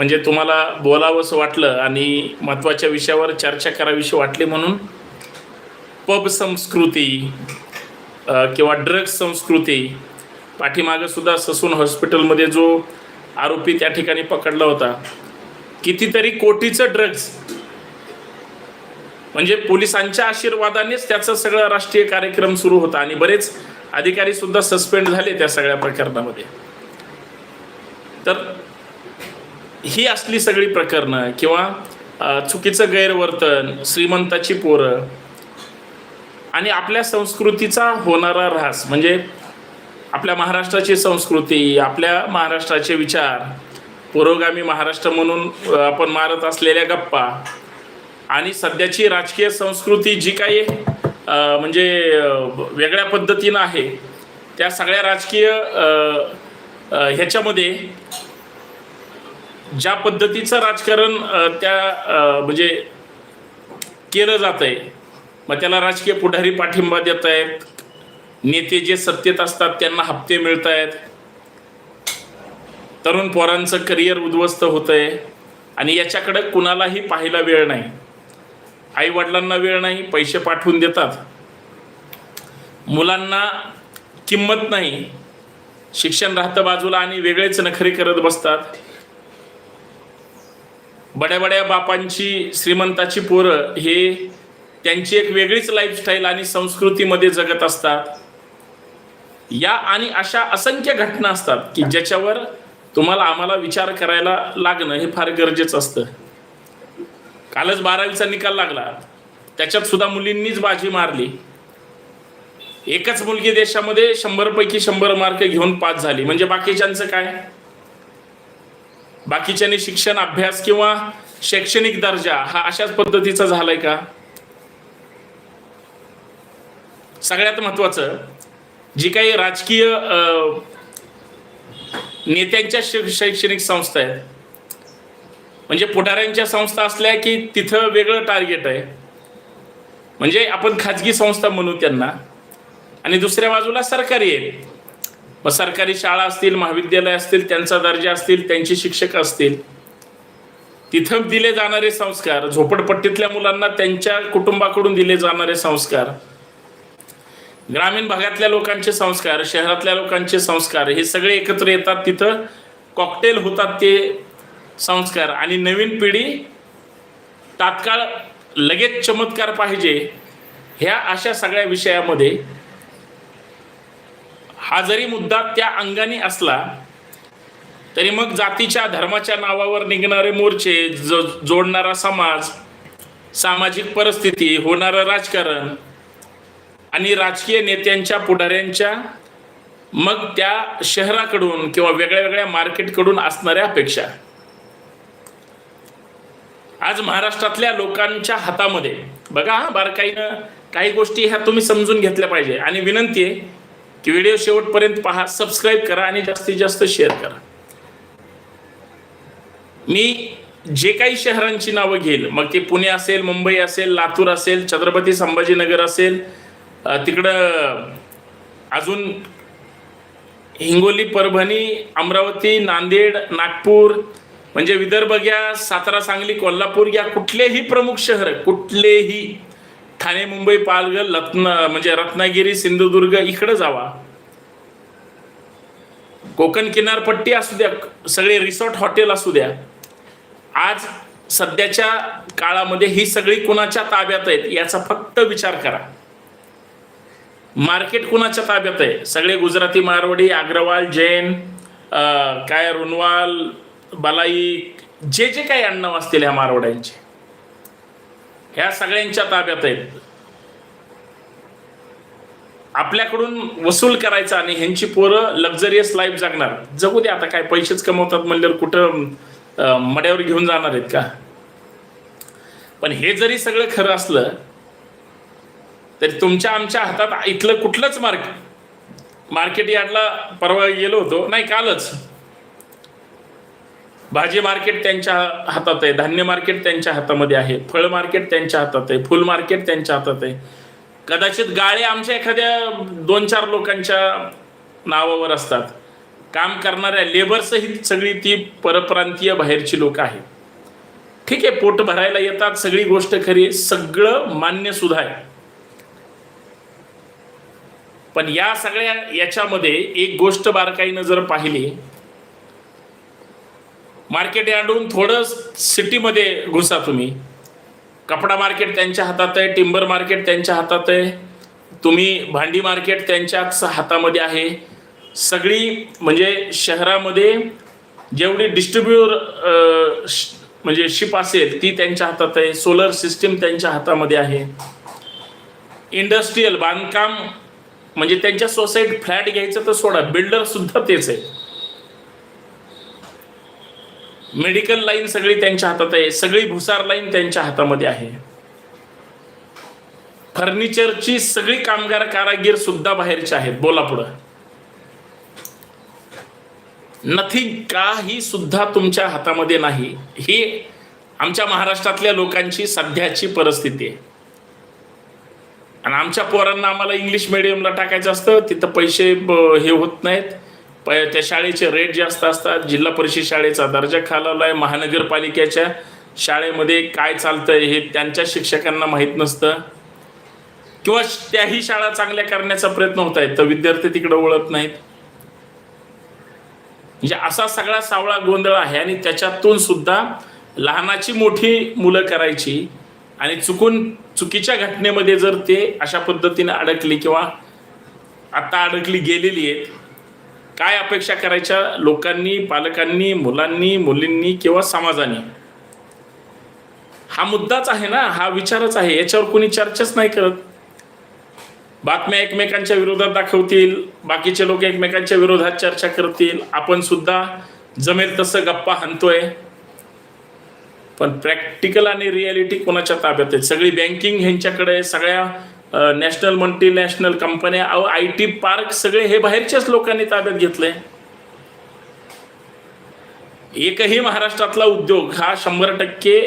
म्हणजे तुम्हाला बोलावंसं वाटलं आणि महत्त्वाच्या विषयावर चर्चा करावीशी वाटली म्हणून पब संस्कृती किंवा ड्रग्स संस्कृती पाठीमागं सुद्धा ससून हॉस्पिटलमध्ये जो आरोपी त्या ठिकाणी पकडला होता कितीतरी कोटीचं ड्रग्ज. म्हणजे पोलिसांच्या आशीर्वादानेच त्याचा सगळा राष्ट्रीय कार्यक्रम सुरू होता आणि बरेच अधिकारी सुद्धा सस्पेंड झाले त्या सगळ्या प्रकरणामध्ये. तर ही असली सगळी प्रकरणं किंवा चुकीचं गैरवर्तन श्रीमंताची पोरं आणि आपल्या संस्कृतीचा होणारा ऱ्हास म्हणजे आपल्या महाराष्ट्राची संस्कृती आपल्या महाराष्ट्राचे विचार पुरोगामी महाराष्ट्र म्हणून आपण मारत असलेल्या गप्पा आणि सध्याची राजकीय संस्कृती जी काही म्हणजे वेगळ्या पद्धतीनं आहे त्या सगळ्या राजकीय ह्याच्यामध्ये ज्या पद्धतीचं राजकारण त्या म्हणजे केलं जात आहे मग त्याला राजकीय पुढारी पाठिंबा देत आहेत नेते जे सत्तेत असतात त्यांना हप्ते मिळत आहेत तरुण पोरांचं करिअर उद्ध्वस्त होत आहे आणि याच्याकडे कुणालाही पाहायला वेळ नाही. आई वडिलांना वेळ नाही पैसे पाठवून देतात. मुलांना किंमत नाही. शिक्षण राहतं बाजूला आणि वेगळेच नखरे करत बसतात. बड्या बड्या बापांची श्रीमंताची पोरं हे त्यांची एक वेगळीच लाईफस्टाईल आणि संस्कृतीमध्ये जगत असतात. या आणि अशा असंख्य घटना असतात की ज्याच्यावर तुम्हाला आम्हाला विचार करायला लागणं हे फार गरजेचं असतं. कालच बारावीचा निकाल लागला. त्याच्यात सुद्धा मुलींनीच बाजी मारली. एकच मुलगी देशामध्ये शंभरपैकी शंभर मार्क घेऊन पास झाली. म्हणजे बाकीच्यांचं काय? बाकीच्याने शिक्षण अभ्यास किंवा शैक्षणिक दर्जा हा अशाच पद्धतीचा झालाय का? सगळ्यात महत्वाचं जी काही राजकीय नेत्यांच्या शैक्षणिक संस्था आहेत म्हणजे पुढाऱ्यांच्या संस्था असल्या की तिथं वेगळं टार्गेट आहे. म्हणजे आपण खाजगी संस्था म्हणू त्यांना आणि दुसऱ्या बाजूला सरकारी आहेत. मग सरकारी शाळा असतील महाविद्यालय असतील त्यांचा दर्जा असतील त्यांचे शिक्षक असतील तिथं दिले जाणारे संस्कार झोपडपट्टीतल्या मुलांना त्यांच्या कुटुंबाकडून दिले जाणारे संस्कार ग्रामीण भागातल्या लोकांचे संस्कार शहरातल्या लोकांचे संस्कार हे सगळे एकत्र येतात तिथं कॉकटेल होतात ते संस्कार. आणि नवीन पिढी तात्काळ लगेच चमत्कार पाहिजे ह्या अशा सगळ्या विषयामध्ये हा जरी मुद्दा त्या अंगाने असला तरी मग जातीच्या धर्माच्या नावावर निघणारे मोर्चे जो जोडणारा समाज सामाजिक परिस्थिती होणारं राजकारण आणि राजकीय नेत्यांच्या पुढाऱ्यांच्या मग त्या शहराकडून किंवा वेगळ्या वेगळ्या मार्केटकडून असणाऱ्या अपेक्षा. आज महाराष्ट्रातल्या लोकांच्या हातामध्ये बघा हा बारकाईनं काही गोष्टी ह्या तुम्ही समजून घेतल्या पाहिजे. आणि विनंती आहे की व्हिडिओ शेवटपर्यंत पहा सबस्क्राईब करा आणि जास्तीत जास्त शेअर करा. मी जे काही शहरांची नावं घेईल मग ते पुणे असेल मुंबई असेल लातूर असेल छत्रपती संभाजीनगर असेल तिकडं अजून हिंगोली परभणी अमरावती नांदेड नागपूर म्हणजे विदर्भ घ्या सातारा सांगली कोल्हापूर घ्या कुठलेही प्रमुख शहर कुठलेही ठाणे मुंबई पालघर रत्न म्हणजे रत्नागिरी सिंधुदुर्ग इकडं जावा. कोकण किनारपट्टी असू द्या सगळे रिसॉर्ट हॉटेल असू द्या. आज सध्याच्या काळामध्ये ही सगळी कुणाच्या ताब्यात आहेत याचा फक्त विचार करा. मार्केट कुणाच्या ताब्यात आहे? सगळे गुजराती मारवाडी अग्रवाल जैन काय रुनवाल बलाई जे जे काही अण्णव असतील ह्या मारवाड्यांचे. ह्या सगळ्यांच्या ताब्यात आहेत. आपल्याकडून वसूल करायचा आणि ह्यांची पोरं लक्झरियस लाईफ जगणार. जगू दे आता काय पैसेच कमवतात म्हणल्यावर कुठं मड्यावर घेऊन जाणार आहेत का? पण हे जरी सगळं खरं असलं तरी तुमच्या आमच्या हातात इथलं कुठलंच मार्केट मार्केट यार्डला परवा गेलो होतो. नाही कालच. भाजी मार्केट त्यांच्या हातात आहे धान्य मार्केट त्यांच्या हातामध्ये आहे फळ मार्केट त्यांच्या हातात आहे फुल मार्केट त्यांच्या हातात आहे. कदाचित गाळे आमच्या एखाद्या दोन चार लोकांच्या नावावर असतात. काम करणाऱ्या लेबरसहित सगळी ती परप्रांतीय बाहेरची लोक आहेत. ठीक आहे पोट भरायला येतात सगळी गोष्ट खरी सगळं मान्य सुद्धा आहे. पण या सगळ्या याच्यामध्ये एक गोष्ट बारकाईनं जर पाहिली मार्केट यार्डून थोडं सिटीमध्ये घुसा तुम्ही. कपडा मार्केट त्यांच्या हातात आहे टिंबर मार्केट त्यांच्या हातात आहे तुम्ही भांडी मार्केट त्यांच्याच हातामध्ये आहे. सगळी म्हणजे शहरामध्ये जेवढी डिस्ट्रीब्युर म्हणजे शिप असेल ती त्यांच्या हातात आहे सोलर सिस्टीम त्यांच्या हातामध्ये आहे. इंडस्ट्रीयल बांधकाम म्हणजे त्यांच्या सोसायटी फ्लॅट घ्यायचं तर सोडा बिल्डरसुद्धा तेच आहे. मेडिकल लाईन सगळी त्यांच्या हातात आहे. सगळी भुसार लाईन त्यांच्या हातामध्ये आहे. फर्निचरची सगळी कामगार कारागीर सुद्धा बाहेरचे आहेत. बोला पुढं. नथिंग काही सुद्धा तुमच्या हातामध्ये नाही. ही आमच्या महाराष्ट्रातल्या लोकांची सध्याची परिस्थिती आहे. आणि आमच्या पोरांना आम्हाला इंग्लिश मिडियमला टाकायचं असतं. तिथं पैसे हे होत नाहीत. प त्या शाळेचे रेट जास्त असतात. जिल्हा परिषद शाळेचा दर्जा खालावला आहे. महानगरपालिकेच्या शाळेमध्ये काय चालतंय हे त्यांच्या शिक्षकांना माहीत नसतं. किंवा त्याही शाळा चांगल्या करण्याचा प्रयत्न होत आहे तर विद्यार्थी तिकडे वळत नाहीत. म्हणजे असा सगळा सावळा गोंधळ आहे आणि त्याच्यातून सुद्धा लहानाची मोठी मुलं करायची आणि चुकून चुकीच्या घटनेमध्ये जर ते अशा पद्धतीने अडकली किंवा आता अडकली गेलेली आहेत काय अपेक्षा करायच्या लोकांनी पालकांनी मुलांनी मुलींनी किंवा समाजाने? हा मुद्दाच आहे ना हा विचारच आहे. याच्यावर कोणी चर्चाच नाही करत. बातम्या एकमेकांच्या विरोधात दाखवतील बाकीचे लोक एकमेकांच्या विरोधात चर्चा करतील. आपण सुद्धा जमेल तसं गप्पा हाणतोय. पण प्रॅक्टिकल आणि रियालिटी कोणाच्या ताब्यात आहे सगळी बँकिंग ह्यांच्याकडे सगळ्या नॅशनल मल्टीनॅशनल कंपन्या अहो आय टी पार्क सगळे हे बाहेरच्याच लोकांनी ताब्यात घेतले एकही महाराष्ट्रातला उद्योग हा शंभर टक्के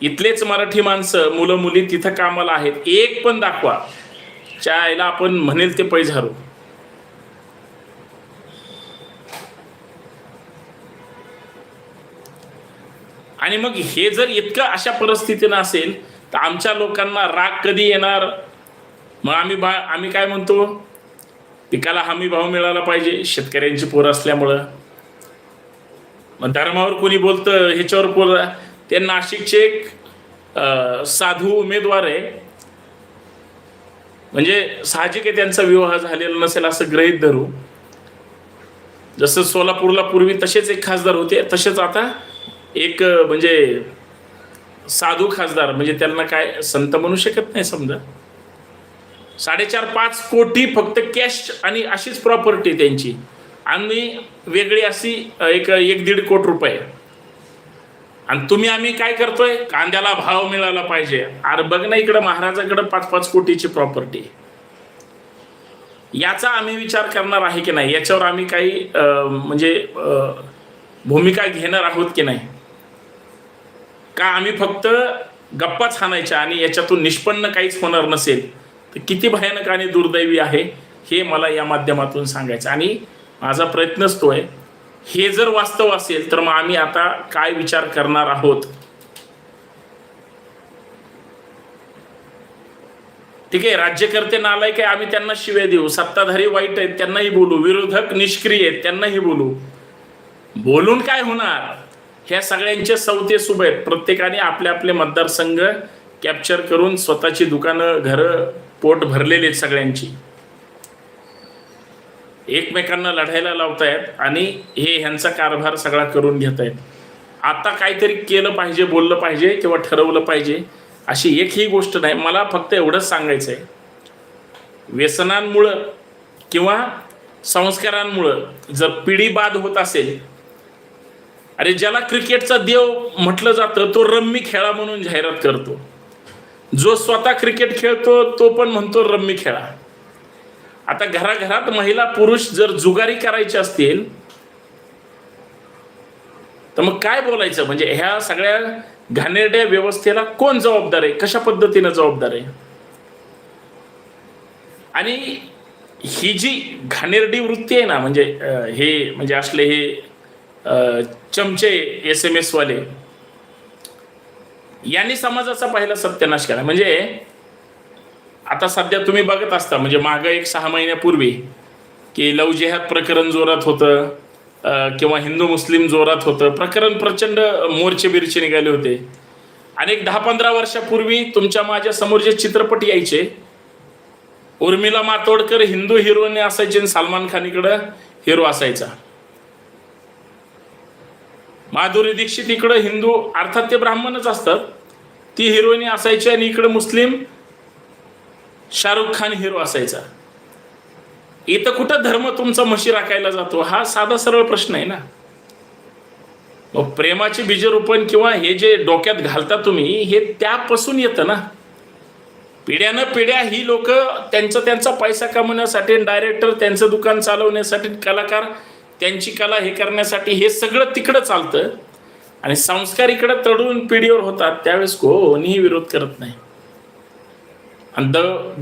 इथलेच मराठी माणसं मुलं मुली तिथं कामाला आहेत. एक पण दाखवा. च्या आईला आपण म्हणेल ते पैझारू आणि मग हे जर इतकं अशा परिस्थितीनं असेल तर आमच्या लोकांना राग कधी येणार? मग आम्ही बा आम्ही काय म्हणतो? पिकाला हमी भाव मिळाला पाहिजे शेतकऱ्यांची पोर असल्यामुळं. मग धर्मावर कोणी बोलतं ह्याच्यावर बोल ते नाशिकचे एक साधू उमेदवार आहे. म्हणजे साहजिक आहे त्यांचा विवाह झालेला नसेल असं गृहीत धरू. जसं सोलापूरला पूर्वी तसेच एक खासदार होते तसेच आता एक म्हणजे साधू खासदार. म्हणजे त्यांना काय संत म्हणू शकत नाही समजा. साडेचार पाच कोटी फक्त कॅश आणि अशीच प्रॉपर्टी त्यांची. आणि वेगळी अशी एक एक दीड कोटी रुपये. आणि तुम्ही आम्ही काय करतोय? कांद्याला भाव मिळाला पाहिजे. अरे बघ ना इकडं महाराजाकडं पाच पाच कोटीची प्रॉपर्टी याचा आम्ही विचार करणार आहे की नाही? याच्यावर आम्ही काही अं, म्हणजे भूमिका घेणार आहोत की नाही? का आम्ही फक्त गप्पाच हाणायच्या आणि याच्यातून निष्पन्न काहीच होणार नसेल? तर किती भयानक आणि दुर्दैवी आहे हे मला या माध्यमातून सांगायचं. आणि माझा प्रयत्न असतो आहे हे जर वास्तव असेल तर मग आम्ही आता काय विचार करणार आहोत? ठीक आहे राज्यकर्ते नालायक आहे आम्ही त्यांना शिव्या देऊ. सत्ताधारी वाईट आहेत त्यांनाही बोलू. विरोधक निष्क्रिय आहेत त्यांनाही बोलू. बोलून काय होणार? ह्या सगळ्यांचे सवते सुभ आहेत प्रत्येकाने आपले आपले मतदारसंघ कॅप्चर करून स्वतःची दुकानं घरं पोट भरलेले आहेत सगळ्यांची. एकमेकांना लढायला लावतायत आणि हे ह्यांचा कारभार सगळा करून घेत आहेत आता काहीतरी केलं पाहिजे बोललं पाहिजे किंवा ठरवलं पाहिजे अशी एकही गोष्ट नाही. मला फक्त एवढंच सांगायचं आहे व्यसनांमुळं किंवा संस्कारांमुळं जर पिढी बाद होत असेल अरे ज्याला क्रिकेटचा देव म्हटलं जातं तो रम्मी खेळा म्हणून जाहिरात करतो. जो स्वतः क्रिकेट खेळतो तो पण म्हणतो रम्मी खेळा. आता घराघरात महिला पुरुष जर जुगारी करायचे असतील तर मग काय बोलायचं? म्हणजे ह्या सगळ्या घाणेरड्या व्यवस्थेला कोण जबाबदार आहे? कशा पद्धतीनं जबाबदार आहे? आणि ही जी घाणेरडी वृत्ती आहे ना म्हणजे हे म्हणजे असले हे चमचे एस एम एस वाले यांनी समाजाचा पहिला सत्यानाश केला. म्हणजे आता सध्या तुम्ही बघत असता म्हणजे मागं एक सहा महिन्यापूर्वी की लव जिहाद प्रकरण जोरात होतं किंवा हिंदू मुस्लिम जोरात होतं प्रकरण प्रचंड मोर्चे बिरचे निघाले होते. आणि एक दहा पंधरा वर्षापूर्वी तुमच्या माझ्यासमोर जे चित्रपट यायचे उर्मिला मातोडकर हिंदू हिरोने असायचे आणि सलमान खान इकडं हिरो असायचा. माधुरी दीक्षित इकडं हिंदू अर्थात ते ब्राह्मणच असतात. ती हिरोईनी असायची आणि इकडं मुस्लिम शाहरुख खान हिरो असायचा. इथं कुठं धर्म तुमचा म्हशी राखायला जातो? हा साधा सरळ प्रश्न आहे ना. मग प्रेमाचे बीजरोपण किंवा हे जे डोक्यात घालता तुम्ही हे त्यापासून येतं ना. पिढ्यानं पिढ्या ही लोक त्यांचा त्यांचा पैसा कमवण्यासाठी डायरेक्टर त्यांचं दुकान चालवण्यासाठी कलाकार त्यांची कला हे करण्यासाठी हे सगळं तिकडं चालतं. आणि संस्कार इकडं तडून पिढीवर होतात त्यावेळेस कोणीही विरोध करत नाही. आणि द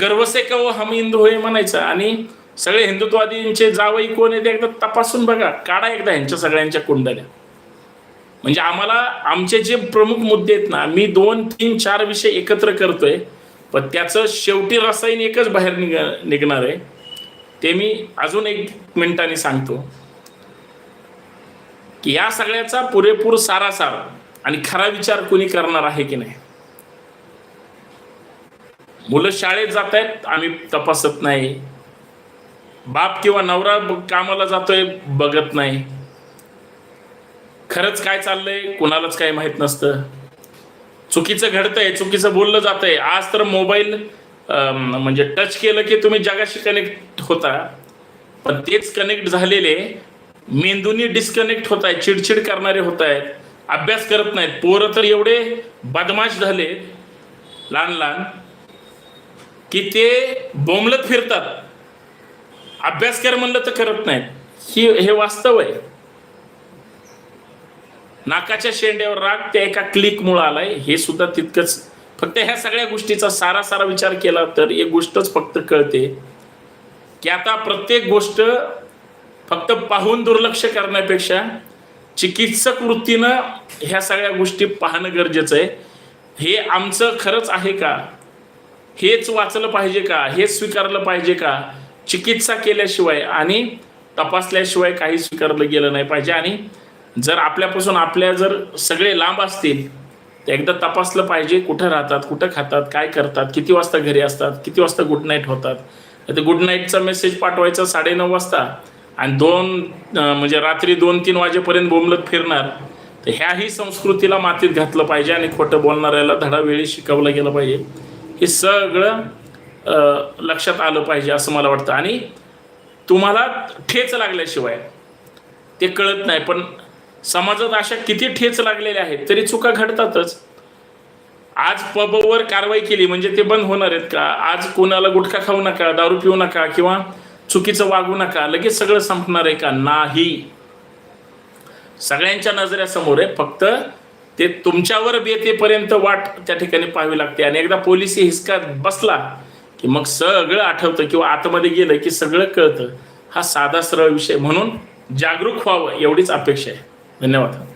गर्वसे कव हम हिंदू होय म्हणायचं. आणि सगळे हिंदुत्ववादींचे जावई कोण आहेत एकदा तपासून बघा. काढा एकदा ह्यांच्या सगळ्यांच्या कुंडल्या. म्हणजे आम्हाला आमचे जे प्रमुख मुद्दे आहेत ना मी दोन तीन चार विषय एकत्र करतोय. पण त्याचं शेवटी रसायन एकच बाहेर निघ निघणार आहे. ते मी अजून एक मिनिटाने सांगतो. की या सगळ्याचा पुरेपूर सारासार आणि खरा विचार कोणी करणार आहे की नाही? मुलं शाळेत जात आहेत आम्ही तपासत नाही. बाप किंवा नवरा कामाला जातोय बघत नाही. खरंच काय चाललंय कुणालाच काही माहीत नसतं. चुकीचं घडतंय चुकीचं बोललं जातंय. आज तर मोबाईल म्हणजे टच केलं की तुम्ही जगाशी कनेक्ट होता. पण तेच कनेक्ट झालेले मेंदूनी डिस्कनेक्ट होत आहेत चिडचिड करणारे होत आहेत अभ्यास करत नाहीत. पोरं तर एवढे बदमाश झाले लहान लहान की ते बोंबलत फिरतात. अभ्यास कर म्हणलं तर करत नाहीत. ही हे वास्तव आहे. नाकाच्या शेंड्यावर राग त्या एका क्लिकमुळं आलाय. हे सुद्धा तितकंच. फक्त ह्या सगळ्या गोष्टीचा सारा सारा विचार केला तर एक गोष्टच फक्त कळते की आता प्रत्येक गोष्ट फक्त पाहून दुर्लक्ष करण्यापेक्षा चिकित्सक वृत्तीनं ह्या सगळ्या गोष्टी पाहणं गरजेचं आहे. हे आमचं खरंच आहे का? हेच वाचलं पाहिजे का? हेच स्वीकारलं पाहिजे का? चिकित्सा केल्याशिवाय आणि तपासल्याशिवाय काही स्वीकारलं गेलं नाही पाहिजे. आणि जर आपल्यापासून आपल्या जर सगळे लांब असतील तर एकदा तपासलं पाहिजे कुठं राहतात कुठं खातात काय करतात किती वाजता घरी असतात किती वाजता गुड नाईट होतात. तर गुड नाईटचा मेसेज पाठवायचा साडेनऊ वाजता. आणि दोन म्हणजे रात्री दोन तीन वाजेपर्यंत बोंबलत फिरणार तर ह्याही संस्कृतीला मातीत घातलं पाहिजे आणि खोटं बोलणाऱ्याला धडा वेळी शिकवलं गेलं पाहिजे. हे सगळं लक्षात आलं पाहिजे असं मला वाटतं. आणि तुम्हाला ठेच लागल्याशिवाय ते कळत नाही पण समाजात अशा किती ठेच लागलेल्या आहेत तरी चुका घडतातच. आज पबवर कारवाई केली म्हणजे ते बंद होणार आहेत का? आज कोणाला गुटखा खाऊ नका दारू पिऊ नका किंवा चुकीचं वागू नका लगेच सगळं संपणार आहे का? नाही. सगळ्यांच्या नजरेसमोर आहे फक्त ते तुमच्यावर बेतेपर्यंत वाट त्या ठिकाणी पाहावी लागते. आणि एकदा पोलिसी हिसका बसला की मग सगळं आठवतं किंवा आतमध्ये गेलं की सगळं कळतं. हा साधा सरळ विषय. म्हणून जागरूक व्हावं एवढीच अपेक्षा आहे. धन्यवाद.